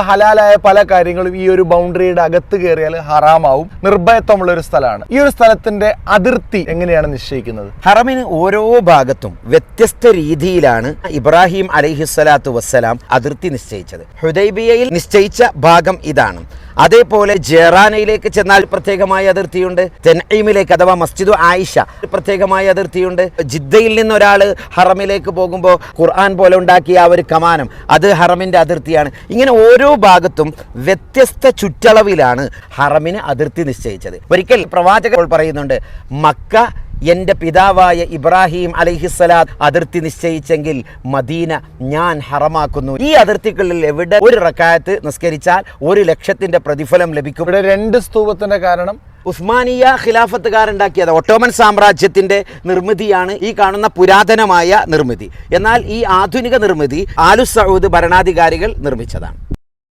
ഹലാലായ പല കാര്യങ്ങളും ഈ ഒരു ബൗണ്ടറിയുടെ അകത്ത് കയറിയാൽ ഹറാമാവും. നിർഭയത്വമുള്ള ഒരു സ്ഥലമാണ്. ഈ ഒരു സ്ഥലത്തിന്റെ അതിർത്തി എങ്ങനെയാണ് നിശ്ചയിക്കുന്നത്? ഹറമിന് ഓരോ ഭാഗത്തും വ്യത്യസ്ത രീതിയിലാണ് ഇബ്രാഹിം അലൈഹിസ്സലാത്തു വസ്സലാം അതിർത്തി നിശ്ചയിച്ചത്. ഹുദൈബിയയിൽ നിശ്ചയിച്ച ഭാഗം ഇതാണ്. അതേപോലെ ജെറാനയിലേക്ക് ചെന്നാൽ പ്രത്യേകമായ അതിർത്തിയുണ്ട് തെൻഈമിലേക്ക് അഥവാ മസ്ജിദു ആയിഷ പ്രത്യേകമായ അതിർത്തിയുണ്ട്. ജിദ്ദയിൽ നിന്ന് ഒരാൾ ഹറമിലേക്ക് പോകുമ്പോൾ ഖുർആൻ പോലെ ഉണ്ടാക്കിയ ആ ഒരു കമാനം അത് ഹറമിന്റെ അതിർത്തിയാണ്. ഇങ്ങനെ ഓരോ ഭാഗത്തും വ്യത്യസ്ത ചുറ്റളവിലാണ് ഹറമിന് അതിർത്തി നിശ്ചയിച്ചത്. ഒരിക്കൽ പ്രവാചകർ പറയുന്നുണ്ട് മക്ക എന്റെ പിതാവായ ഇബ്രാഹിം അലഹിസ്സലാദ് അതിർത്തി നിശ്ചയിച്ചെങ്കിൽ മദീന ഞാൻ ഹറമാക്കുന്നു. ഈ അതിർത്തികളിൽ എവിടെ ഒരു റക്കായത്ത് നിസ്കരിച്ചാൽ ഒരു ലക്ഷത്തിന്റെ പ്രതിഫലം ലഭിക്കും. ഇവിടെ രണ്ട് സ്തൂപത്തിന്റെ കാരണം ഉസ്മാനിയ ഖിലാഫത്തുകാരുണ്ടാക്കിയത് ഒട്ടോമൻ സാമ്രാജ്യത്തിന്റെ നിർമ്മിതിയാണ് ഈ കാണുന്ന പുരാതനമായ നിർമ്മിതി. എന്നാൽ ഈ ആധുനിക നിർമ്മിതി ആലു സൗദ് ഭരണാധികാരികൾ നിർമ്മിച്ചതാണ്.